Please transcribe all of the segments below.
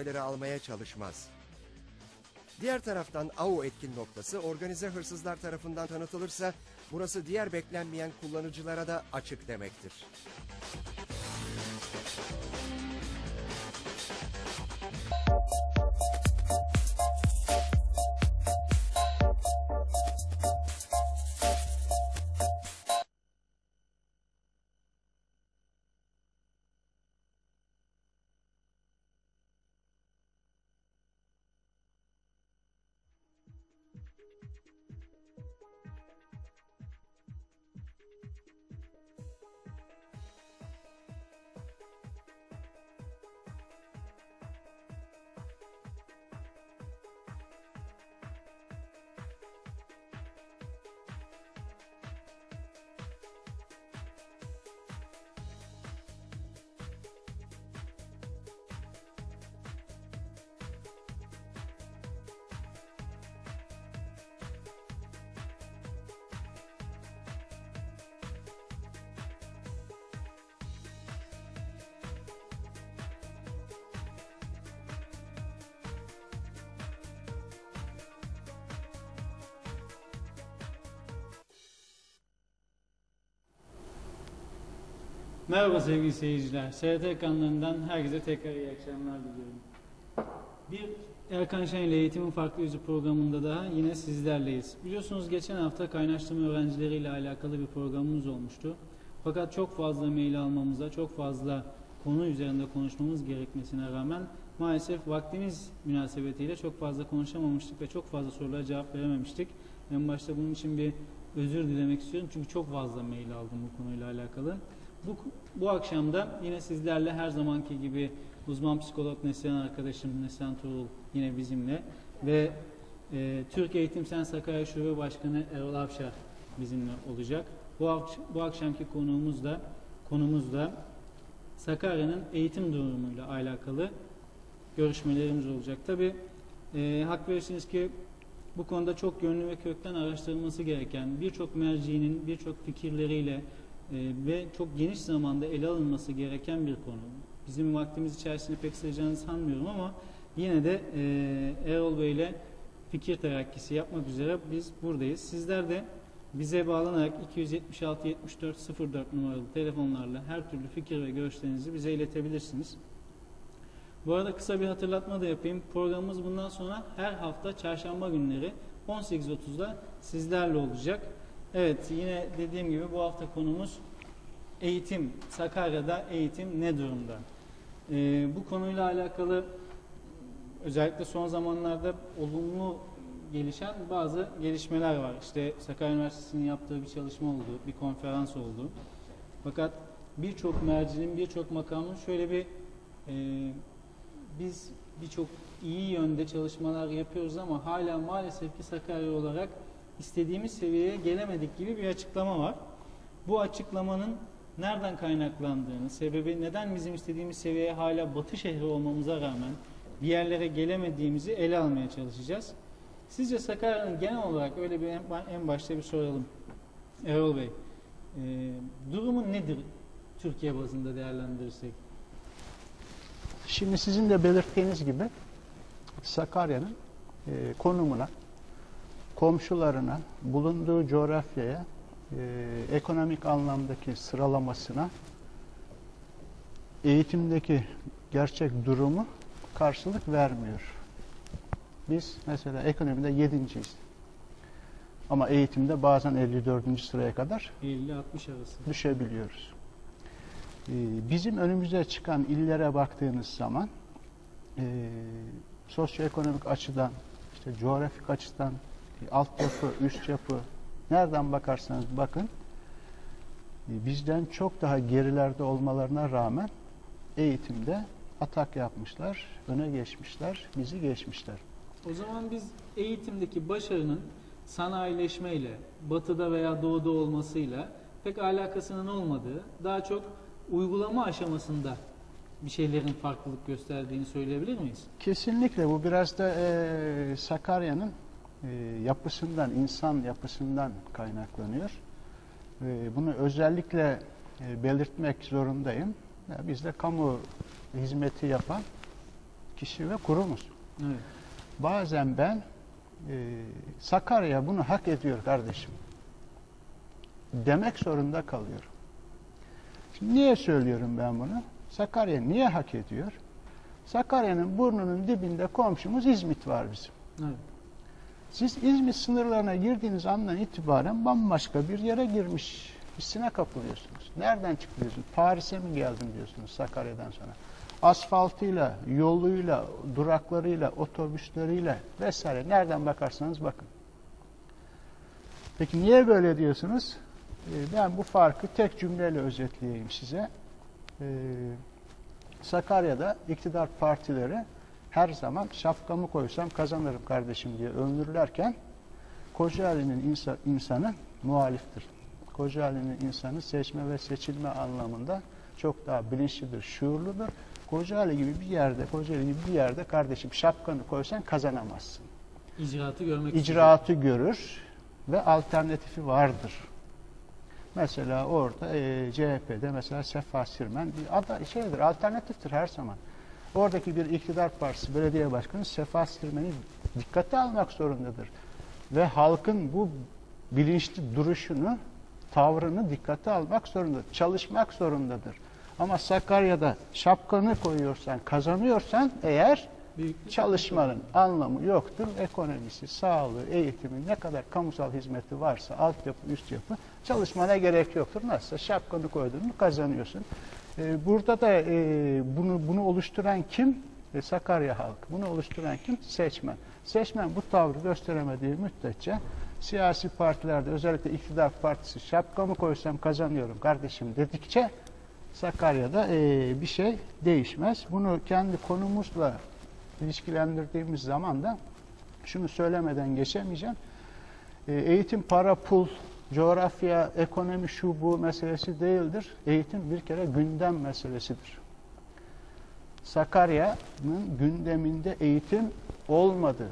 olayları almaya çalışmaz. Diğer taraftan AU etkin noktası organize hırsızlar tarafından tanıtılırsa burası diğer beklenmeyen kullanıcılara da açık demektir. Merhaba sevgili seyirciler. SRT ekranlarından herkese tekrar iyi akşamlar diliyorum. Bir Erkan Şen ile Eğitimin Farklı Yüzü programında daha yine sizlerleyiz. Biliyorsunuz geçen hafta kaynaştırma öğrencileriyle alakalı bir programımız olmuştu. Fakat çok fazla mail almamıza, çok fazla konu üzerinde konuşmamız gerekmesine rağmen maalesef vaktimiz münasebetiyle çok fazla konuşamamıştık ve çok fazla sorulara cevap verememiştik. En başta bunun için bir özür dilemek istiyorum çünkü çok fazla mail aldım bu konuyla alakalı. Bu, bu akşam da yine sizlerle her zamanki gibi uzman psikolog Neslihan arkadaşım Neslihan Tuğrul yine bizimle ve e, Türk Eğitim Sen Sakarya Şube Başkanı Erol Avşar bizimle olacak. Bu, bu akşamki konuğumuz da konumuz da Sakarya'nın eğitim durumuyla alakalı görüşmelerimiz olacak. Tabi e, hak verirsiniz ki bu konuda çok yönlü ve kökten araştırılması gereken birçok merciğinin birçok fikirleriyle ve çok geniş zamanda ele alınması gereken bir konu. Bizim vaktimiz içerisinde pek sığacağını sanmıyorum ama yine de e, Erol Bey ile fikir terakkisi yapmak üzere biz buradayız. Sizler de bize bağlanarak 276 74 04 numaralı telefonlarla her türlü fikir ve görüşlerinizi bize iletebilirsiniz. Bu arada kısa bir hatırlatma da yapayım. Programımız bundan sonra her hafta çarşamba günleri 18.30'da sizlerle olacak. Evet yine dediğim gibi bu hafta konumuz eğitim. Sakarya'da eğitim ne durumda? Ee, bu konuyla alakalı özellikle son zamanlarda olumlu gelişen bazı gelişmeler var. İşte Sakarya Üniversitesi'nin yaptığı bir çalışma oldu, bir konferans oldu. Fakat birçok mercinin, birçok makamın şöyle bir e, biz birçok iyi yönde çalışmalar yapıyoruz ama hala maalesef ki Sakarya olarak istediğimiz seviyeye gelemedik gibi bir açıklama var. Bu açıklamanın nereden kaynaklandığını, sebebi neden bizim istediğimiz seviyeye hala batı şehri olmamıza rağmen bir yerlere gelemediğimizi ele almaya çalışacağız. Sizce Sakarya'nın genel olarak öyle bir en, başta bir soralım. Erol Bey, e, durumu nedir Türkiye bazında değerlendirirsek? Şimdi sizin de belirttiğiniz gibi Sakarya'nın e, konumuna, komşularına, bulunduğu coğrafyaya, e, ekonomik anlamdaki sıralamasına, eğitimdeki gerçek durumu karşılık vermiyor. Biz mesela ekonomide yedinciyiz. Ama eğitimde bazen 54. sıraya kadar 50-60 arası. düşebiliyoruz. Ee, Bizim önümüze çıkan illere baktığınız zaman e, sosyoekonomik açıdan, işte coğrafik açıdan, e, altyapı, üst yapı, nereden bakarsanız bakın e, bizden çok daha gerilerde olmalarına rağmen eğitimde atak yapmışlar, öne geçmişler, bizi geçmişler. O zaman biz eğitimdeki başarının sanayileşmeyle, batıda veya doğuda olmasıyla pek alakasının olmadığı, daha çok uygulama aşamasında bir şeylerin farklılık gösterdiğini söyleyebilir miyiz? Kesinlikle bu biraz da e, Sakarya'nın e, yapısından, insan yapısından kaynaklanıyor. E, bunu özellikle e, belirtmek zorundayım. Biz de kamu hizmeti yapan kişi ve kurumuz. Evet. Bazen ben e, Sakarya bunu hak ediyor kardeşim demek zorunda kalıyorum. Şimdi niye söylüyorum ben bunu? Sakarya niye hak ediyor? Sakarya'nın burnunun dibinde komşumuz İzmit var bizim. Evet. Siz İzmit sınırlarına girdiğiniz andan itibaren bambaşka bir yere girmiş hissine kapılıyorsunuz. Nereden çıkıyorsunuz? Paris'e mi geldim diyorsunuz Sakarya'dan sonra. Asfaltıyla, yoluyla, duraklarıyla, otobüsleriyle vesaire nereden bakarsanız bakın. Peki niye böyle diyorsunuz? Ee, Ben bu farkı tek cümleyle özetleyeyim size. Ee, Sakarya'da iktidar partileri her zaman şapkamı koysam kazanırım kardeşim diye övünürlerken Kocaeli'nin insa, insanı muhaliftir. Kocaeli'nin insanı seçme ve seçilme anlamında çok daha bilinçlidir, şuurludur. Kocaeli gibi bir yerde, Kocaeli gibi bir yerde kardeşim şapkanı koysan kazanamazsın. İcraatı görmek İcraatı görür ve alternatifi vardır. Mesela orada e, CHP'de mesela Sefa Sirmen bir ada, şeydir, alternatiftir her zaman. Oradaki bir iktidar partisi belediye başkanı Sefa Sirmen'i dikkate almak zorundadır. Ve halkın bu bilinçli duruşunu, tavrını dikkate almak zorundadır. Çalışmak zorundadır. Ama Sakarya'da şapkanı koyuyorsan, kazanıyorsan eğer Büyük çalışmanın anlamı yoktur. Ekonomisi, sağlığı, eğitimi ne kadar kamusal hizmeti varsa altyapı, üst yapı çalışmana gerek yoktur. Nasılsa şapkanı koydun mu kazanıyorsun. Ee, burada da e, bunu bunu oluşturan kim? E, Sakarya halkı. Bunu oluşturan kim? Seçmen. Seçmen bu tavrı gösteremediği müddetçe siyasi partilerde özellikle iktidar partisi şapkamı koysam kazanıyorum kardeşim dedikçe Sakarya'da e, bir şey değişmez. Bunu kendi konumuzla ilişkilendirdiğimiz zaman da şunu söylemeden geçemeyeceğim. E, eğitim para pul, coğrafya, ekonomi şu bu meselesi değildir. Eğitim bir kere gündem meselesidir. Sakarya'nın gündeminde eğitim olmadı.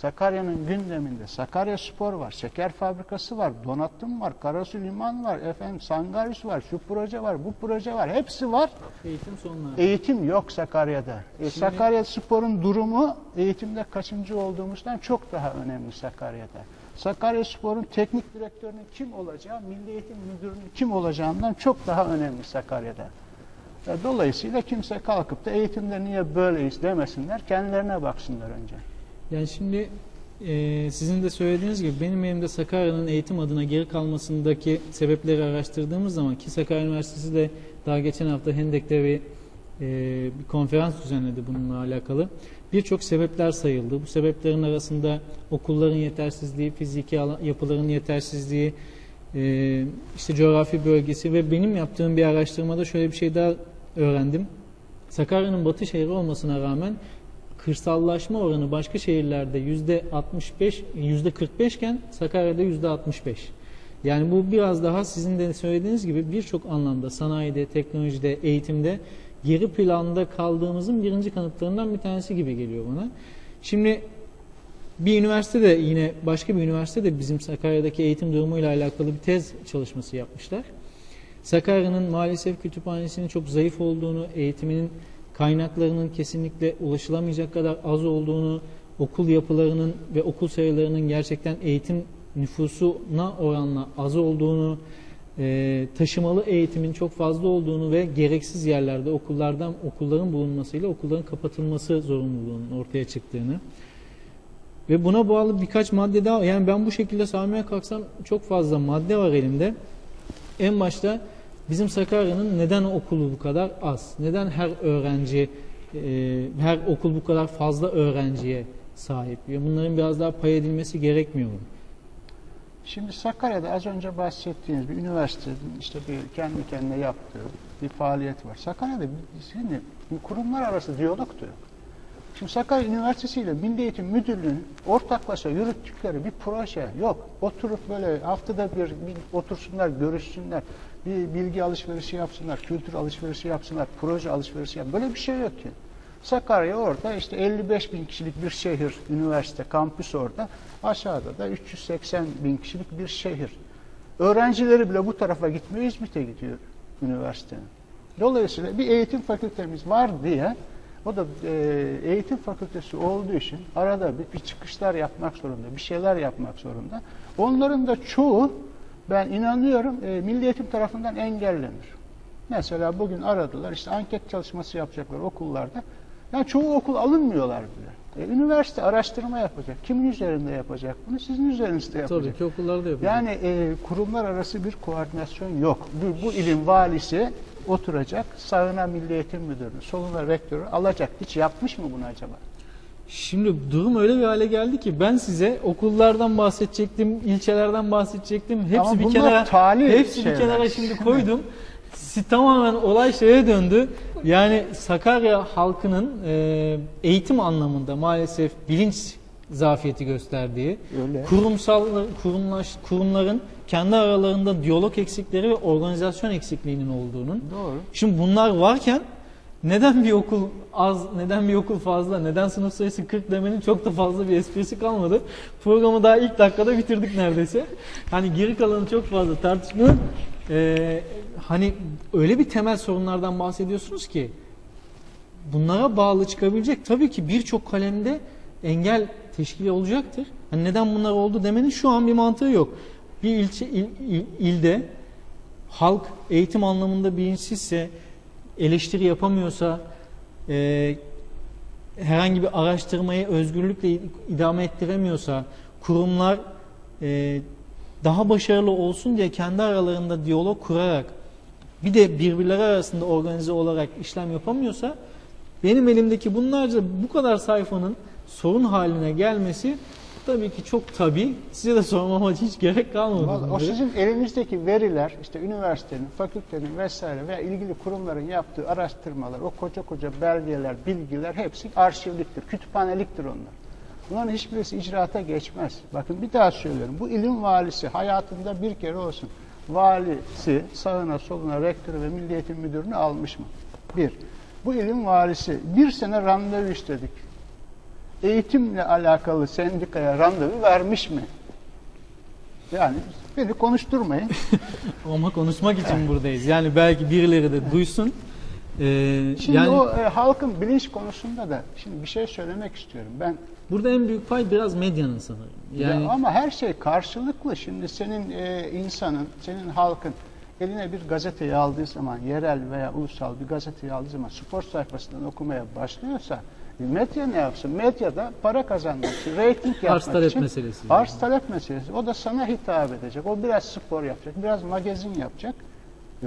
Sakarya'nın gündeminde Sakarya Spor var, şeker fabrikası var, donatım var, Karasu Liman var, efendim Sangaris var, şu proje var, bu proje var. Hepsi var. eğitim sonları. Eğitim yok Sakarya'da. E, Şimdi- Sakarya Spor'un durumu eğitimde kaçıncı olduğumuzdan çok daha önemli Sakarya'da. Sakarya Spor'un teknik direktörünün kim olacağı, Milli Eğitim Müdürü'nün kim olacağından çok daha önemli Sakarya'da. E, Dolayısıyla kimse kalkıp da eğitimde niye böyleyiz demesinler, kendilerine baksınlar önce. Yani şimdi e, sizin de söylediğiniz gibi benim elimde Sakarya'nın eğitim adına geri kalmasındaki sebepleri araştırdığımız zaman ki Sakarya Üniversitesi de daha geçen hafta Hendek'te bir, e, bir konferans düzenledi bununla alakalı. Birçok sebepler sayıldı. Bu sebeplerin arasında okulların yetersizliği, fiziki yapıların yetersizliği, e, işte coğrafi bölgesi ve benim yaptığım bir araştırmada şöyle bir şey daha öğrendim. Sakarya'nın batı şehri olmasına rağmen kırsallaşma oranı başka şehirlerde yüzde 65, yüzde 45 iken Sakarya'da yüzde 65. Yani bu biraz daha sizin de söylediğiniz gibi birçok anlamda sanayide, teknolojide, eğitimde geri planda kaldığımızın birinci kanıtlarından bir tanesi gibi geliyor bana. Şimdi bir üniversite de yine başka bir üniversite de bizim Sakarya'daki eğitim durumuyla alakalı bir tez çalışması yapmışlar. Sakarya'nın maalesef kütüphanesinin çok zayıf olduğunu, eğitiminin kaynaklarının kesinlikle ulaşılamayacak kadar az olduğunu, okul yapılarının ve okul sayılarının gerçekten eğitim nüfusuna oranla az olduğunu, e, taşımalı eğitimin çok fazla olduğunu ve gereksiz yerlerde okullardan okulların bulunmasıyla okulların kapatılması zorunluluğunun ortaya çıktığını ve buna bağlı birkaç madde daha yani ben bu şekilde saymaya kalksam çok fazla madde var elimde. En başta bizim Sakarya'nın neden okulu bu kadar az? Neden her öğrenci e, her okul bu kadar fazla öğrenciye sahip? Ya bunların biraz daha pay edilmesi gerekmiyor mu? Şimdi Sakarya'da az önce bahsettiğiniz bir üniversitenin işte bir kendi kendine yaptığı bir faaliyet var. Sakarya'da şimdi kurumlar arası diyalog da. Şimdi Sakarya Üniversitesi ile Milli Eğitim Müdürlüğü'nün ortaklaşa yürüttükleri bir proje yok. Oturup böyle haftada bir, bir otursunlar, görüşsünler, bir bilgi alışverişi yapsınlar, kültür alışverişi yapsınlar, proje alışverişi yapsınlar. Böyle bir şey yok ki. Sakarya orada işte 55 bin kişilik bir şehir, üniversite, kampüs orada. Aşağıda da 380 bin kişilik bir şehir. Öğrencileri bile bu tarafa gitmiyor, İzmit'e gidiyor üniversitenin. Dolayısıyla bir eğitim fakültemiz var diye O da e, eğitim fakültesi olduğu için arada bir, bir çıkışlar yapmak zorunda, bir şeyler yapmak zorunda. Onların da çoğu ben inanıyorum e, Milli Eğitim tarafından engellenir. Mesela bugün aradılar işte anket çalışması yapacaklar okullarda. Yani çoğu okul alınmıyorlar bile. E, üniversite araştırma yapacak. Kimin üzerinde yapacak bunu? Sizin üzerinizde yapacak. Tabii ki okullarda yapacak. Yani e, kurumlar arası bir koordinasyon yok. Bu, bu ilin valisi oturacak, sağına Milli Eğitim Müdürünü, soluna rektörü alacak. Hiç yapmış mı bunu acaba? Şimdi durum öyle bir hale geldi ki ben size okullardan bahsedecektim, ilçelerden bahsedecektim. Hepsi Ama bir kenara hepsi bir kenara şimdi koydum. Tamamen olay şeye döndü. Yani Sakarya halkının e, eğitim anlamında maalesef bilinç zafiyeti gösterdiği, Öyle. kurumsal kurumlaş, kurumların kendi aralarında diyalog eksikleri ve organizasyon eksikliğinin olduğunun Doğru. Şimdi bunlar varken neden bir okul az, neden bir okul fazla, neden sınıf sayısı 40 demenin çok da fazla bir esprisi kalmadı. Programı daha ilk dakikada bitirdik neredeyse. Hani geri kalanı çok fazla tartışmanın eee, hani öyle bir temel sorunlardan bahsediyorsunuz ki bunlara bağlı çıkabilecek tabii ki birçok kalemde engel teşkil olacaktır. Hani neden bunlar oldu demenin şu an bir mantığı yok. Bir ilçe il- il- ilde halk eğitim anlamında bilinçsizse, eleştiri yapamıyorsa, e, herhangi bir araştırmayı özgürlükle idame ettiremiyorsa, kurumlar e, daha başarılı olsun diye kendi aralarında diyalog kurarak, bir de birbirleri arasında organize olarak işlem yapamıyorsa, benim elimdeki bunlarca bu kadar sayfanın sorun haline gelmesi tabii ki çok tabii. Size de sormama hiç gerek kalmadı. O sizin elinizdeki veriler, işte üniversitenin, fakültenin vesaire veya ilgili kurumların yaptığı araştırmalar, o koca koca belgeler, bilgiler hepsi arşivliktir, kütüphaneliktir onlar. Bunların hiçbirisi icraata geçmez. Bakın bir daha söylüyorum. Bu ilim valisi hayatında bir kere olsun valisi sağına soluna rektörü ve milli eğitim müdürünü almış mı? Bir. Bu ilim valisi bir sene randevu istedik. Eğitimle alakalı sendikaya randevu vermiş mi? Yani beni konuşturmayın. Ama konuşmak için buradayız. Yani belki birileri de duysun. Ee, Şimdi yani o e, halkın bilinç konusunda da şimdi bir şey söylemek istiyorum. Ben burada en büyük pay biraz medyanın sanırım. Yani ya ama her şey karşılıklı. Şimdi senin e, insanın, senin halkın eline bir gazeteyi aldığı zaman, yerel veya ulusal bir gazeteyi aldığı zaman spor sayfasından okumaya başlıyorsa medya ne yapsın? Medyada para kazanmak için, reyting yapmak Arz talep için. meselesi. Arz talep meselesi. O da sana hitap edecek. O biraz spor yapacak, biraz magazin yapacak.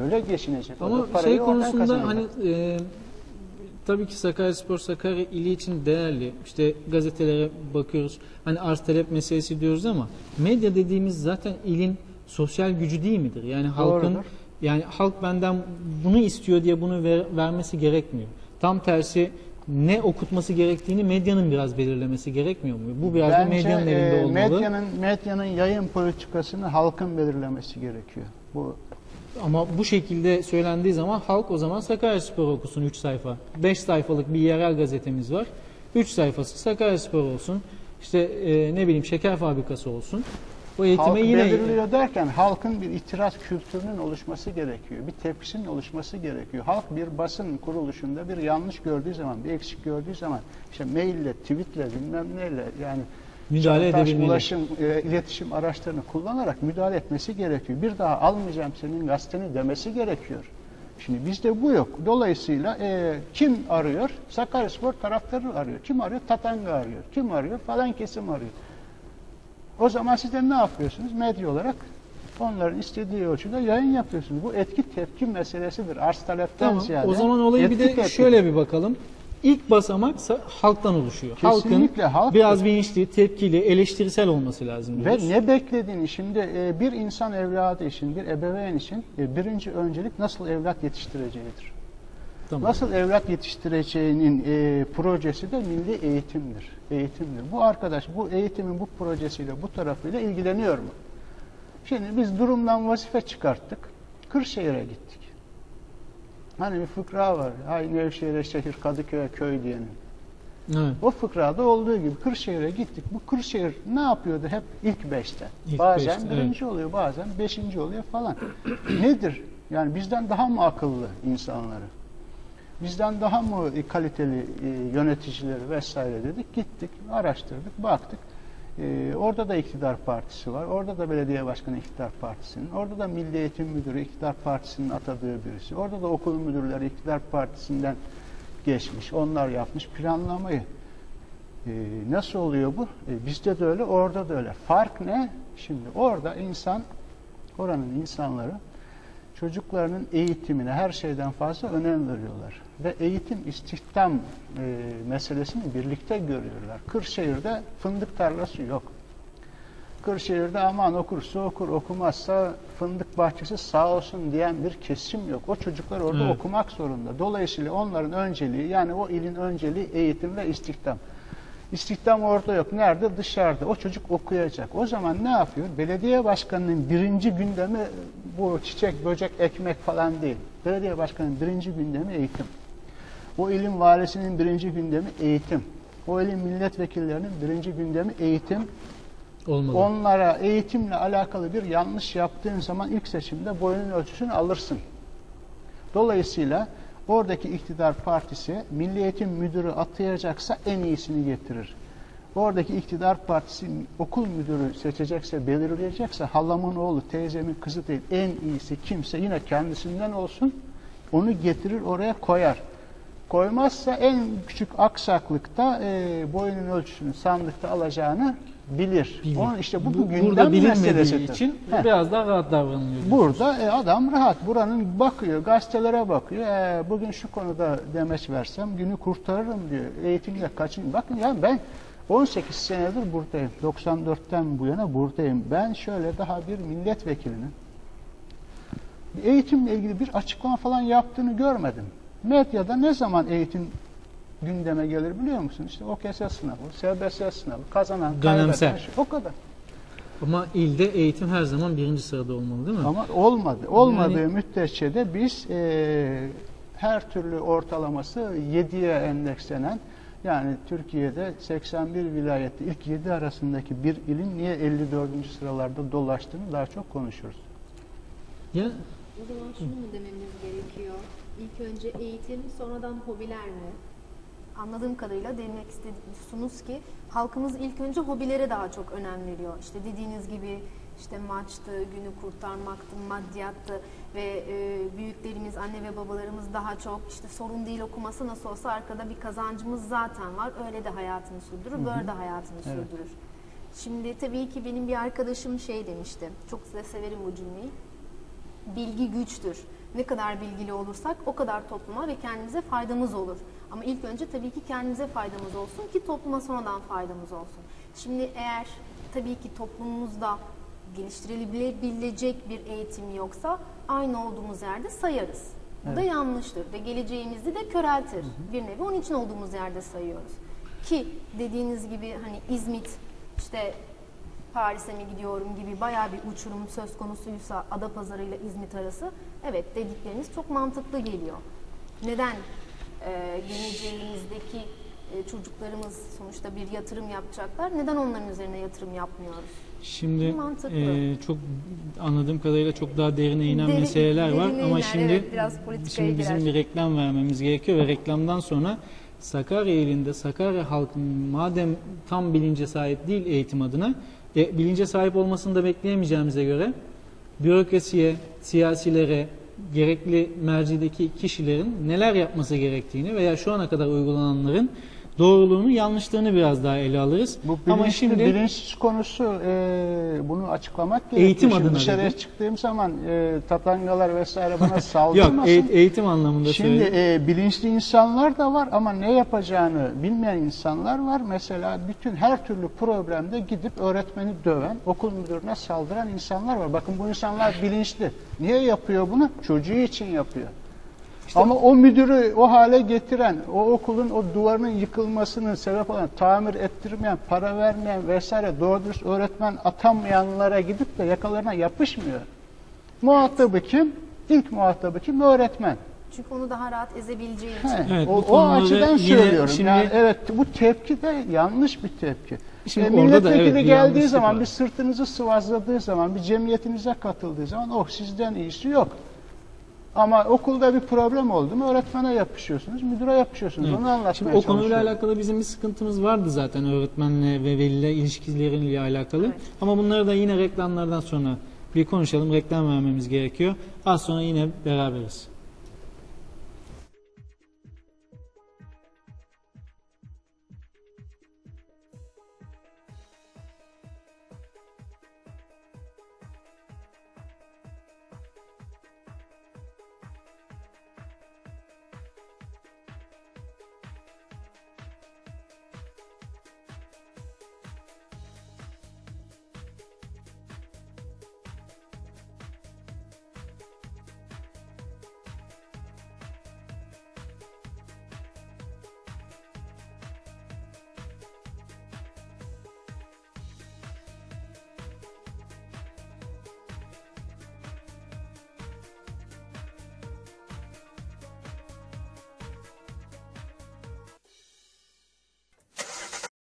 Öyle geçinecek. O ama parayı şey konusunda hani e, tabii ki Sakaryaspor Sakarya ili için değerli. İşte gazetelere bakıyoruz. Hani arz talep meselesi diyoruz ama medya dediğimiz zaten ilin sosyal gücü değil midir? Yani halkın Doğrudur. yani halk benden bunu istiyor diye bunu ver- vermesi gerekmiyor. Tam tersi ne okutması gerektiğini medyanın biraz belirlemesi gerekmiyor mu? Bu biraz da Bence, medyanın e, elinde olmalı. Medyanın, medyanın yayın politikasını halkın belirlemesi gerekiyor. Bu Ama bu şekilde söylendiği zaman halk o zaman Sakaryaspor okusun 3 sayfa. 5 sayfalık bir yerel gazetemiz var. 3 sayfası Sakaryaspor olsun. İşte e, ne bileyim şeker fabrikası olsun. O eğitime halk yine belirliyor derken halkın bir itiraz kültürünün oluşması gerekiyor. Bir tepkisinin oluşması gerekiyor. Halk bir basın kuruluşunda bir yanlış gördüğü zaman, bir eksik gördüğü zaman işte maille, tweetle, bilmem neyle yani müdahale edebilmeli. ulaşım, e, iletişim araçlarını kullanarak müdahale etmesi gerekiyor. Bir daha almayacağım senin gazeteni demesi gerekiyor. Şimdi bizde bu yok. Dolayısıyla e, kim arıyor? Sakaryaspor taraftarı arıyor. Kim arıyor? Tatanga arıyor. Kim arıyor? Falan kesim arıyor. O zaman sizler ne yapıyorsunuz? Medya olarak onların istediği ölçüde yayın yapıyorsunuz. Bu etki tepki meselesidir. Arz talepten Tamam. ziyade. O zaman olayı bir de tepki. şöyle bir bakalım. İlk basamak sa- halktan oluşuyor. Kesinlikle Halkın halk- biraz bilinçli, tepkili, eleştirisel olması lazım. Ve ne beklediğini şimdi e, bir insan evladı için, bir ebeveyn için e, birinci öncelik nasıl evlat yetiştireceğidir. Tamam. Nasıl evlat yetiştireceğinin e, projesi de milli eğitimdir. Eğitimdir. Bu arkadaş bu eğitimin bu projesiyle, bu tarafıyla ilgileniyor mu? Şimdi biz durumdan vazife çıkarttık. Kırşehir'e gittik. Hani bir fıkra var. Ay Nevşehir'e şehir, Kadıköy'e köy diyenin. Evet. O fıkrada olduğu gibi Kırşehir'e gittik. Bu Kırşehir ne yapıyordu hep ilk beşte? İlk bazen beşte, birinci oluyor, bazen beşinci oluyor falan. Nedir? Yani bizden daha mı akıllı insanları? Bizden daha mı kaliteli e, yöneticileri vesaire dedik. Gittik, araştırdık, baktık. E, orada da iktidar partisi var. Orada da belediye başkanı iktidar partisinin. Orada da Milli Eğitim Müdürü iktidar partisinin atadığı birisi. Orada da okul müdürleri iktidar partisinden geçmiş. Onlar yapmış planlamayı. E, nasıl oluyor bu? E, bizde de öyle, orada da öyle. Fark ne? Şimdi orada insan, oranın insanları çocuklarının eğitimine her şeyden fazla önem veriyorlar. Ve eğitim istihdam e, meselesini birlikte görüyorlar. Kırşehir'de fındık tarlası yok. Kırşehir'de aman okursa okur, okumazsa fındık bahçesi sağ olsun diyen bir kesim yok. O çocuklar orada Evet. okumak zorunda. Dolayısıyla onların önceliği yani o ilin önceliği eğitim ve istihdam. İstihdam orada yok. Nerede? Dışarıda. O çocuk okuyacak. O zaman ne yapıyor? Belediye başkanının birinci gündemi bu çiçek, böcek, ekmek falan değil. Belediye başkanının birinci gündemi eğitim. O ilin valisinin birinci gündemi eğitim. O ilin milletvekillerinin birinci gündemi eğitim. Olmalı. Onlara eğitimle alakalı bir yanlış yaptığın zaman ilk seçimde boyunun ölçüsünü alırsın. Dolayısıyla oradaki iktidar partisi Milli Eğitim Müdürü atayacaksa en iyisini getirir. Oradaki iktidar partisi okul müdürü seçecekse, belirleyecekse halamın oğlu, teyzemin kızı değil en iyisi kimse yine kendisinden olsun onu getirir oraya koyar. Koymazsa en küçük aksaklıkta e, boyunun ölçüsünü sandıkta alacağını bilir. Bilir. Onun işte bu, Bu- bu burada gündem bilinmediği için Heh. biraz daha rahat davranılıyor. Burada e, adam rahat. Buranın bakıyor, gazetelere bakıyor. E, bugün şu konuda demeç versem günü kurtarırım diyor. Eğitimle kaçın. Bakın ya ben 18 senedir buradayım. 94'ten bu yana buradayım. Ben şöyle daha bir milletvekilinin eğitimle ilgili bir açıklama falan yaptığını görmedim. Medyada ne zaman eğitim gündeme gelir biliyor musun? İşte OKS sınavı, SBS sınavı, kazanan, Dönemsel. kaybeden, o kadar. Ama ilde eğitim her zaman birinci sırada olmalı değil mi? Ama olmadı. Olmadığı Yani- müddetçe de biz e, her türlü ortalaması 7'ye endekslenen yani Türkiye'de 81 vilayette ilk 7 arasındaki bir ilin niye 54. sıralarda dolaştığını daha çok konuşuruz. Ya O zaman şunu mu dememiz gerekiyor? İlk önce eğitim, sonradan hobiler mi? Anladığım kadarıyla demek istiyorsunuz ki halkımız ilk önce hobilere daha çok önem veriyor. İşte dediğiniz gibi işte maçtı, günü kurtarmaktı, maddiyattı ve e, büyüklerimiz, anne ve babalarımız daha çok işte sorun değil okuması nasıl olsa arkada bir kazancımız zaten var. Öyle de hayatını sürdürür, böyle de hayatını Evet. sürdürür. Şimdi tabii ki benim bir arkadaşım şey demişti. Çok size severim bu cümleyi bilgi güçtür. Ne kadar bilgili olursak o kadar topluma ve kendimize faydamız olur. Ama ilk önce tabii ki kendimize faydamız olsun ki topluma sonradan faydamız olsun. Şimdi eğer tabii ki toplumumuzda geliştirilebilecek bir eğitim yoksa aynı olduğumuz yerde sayarız. Bu da yanlıştır ve geleceğimizi de köreltir. Bir nevi onun için olduğumuz yerde sayıyoruz. Ki dediğiniz gibi hani İzmit işte Paris'e mi gidiyorum gibi bayağı bir uçurum söz konusuysa Adapazarı ile İzmit arası evet dedikleriniz çok mantıklı geliyor. Neden e, geleceğimizdeki e, çocuklarımız sonuçta bir yatırım yapacaklar? Neden onların üzerine yatırım yapmıyoruz? şimdi Mantıklı. e, çok anladığım kadarıyla çok daha derine inen Deri- meseleler var derine ama iner, şimdi evet, biraz şimdi bizim girer. bir reklam vermemiz gerekiyor ve reklamdan sonra Sakarya ilinde Sakarya halkının madem tam bilince sahip değil eğitim adına e, bilince sahip olmasını da bekleyemeyeceğimize göre bürokrasiye, siyasilere, gerekli mercideki kişilerin neler yapması gerektiğini veya şu ana kadar uygulananların doğruluğunu, yanlışlığını biraz daha ele alırız. Bu Ama bilinçli, şimdi bilinçsiz konusu e, bunu açıklamak gerekiyor. Eğitim Şimdi adına Dışarıya dedi. çıktığım zaman e, tatangalar vesaire bana yok saldırmasın. eğit- eğitim anlamında Şimdi söyleyeyim. e, bilinçli insanlar da var ama ne yapacağını bilmeyen insanlar var. Mesela bütün her türlü problemde gidip öğretmeni döven, okul müdürüne saldıran insanlar var. Bakın bu insanlar bilinçli. Niye yapıyor bunu? Çocuğu için yapıyor. Ama o müdürü o hale getiren, o okulun o duvarının yıkılmasının sebep olan, tamir ettirmeyen, para vermeyen vesaire doğru dürüst öğretmen atamayanlara gidip de yakalarına yapışmıyor. Muhatabı kim? İlk muhatabı kim? Öğretmen. Çünkü onu daha rahat ezebileceği için. He, Evet, o, bu o konuları açıdan yine söylüyorum. şimdi- yani evet bu tepki de yanlış bir tepki. Şimdi E, orada da milletvekili evet, bir geldiği yanlışlık zaman, var. bir sırtınızı sıvazladığı zaman, bir cemiyetinize katıldığı zaman oh sizden iyisi yok. Ama okulda bir problem oldu mu öğretmene yapışıyorsunuz, müdüre yapışıyorsunuz. Evet. Onu anlatmaya Şimdi o konuyla alakalı bizim bir sıkıntımız vardı zaten öğretmenle ve veliler ilişkileriyle alakalı. Evet. Ama bunları da yine reklamlardan sonra bir konuşalım. Reklam vermemiz gerekiyor. Az sonra yine beraberiz.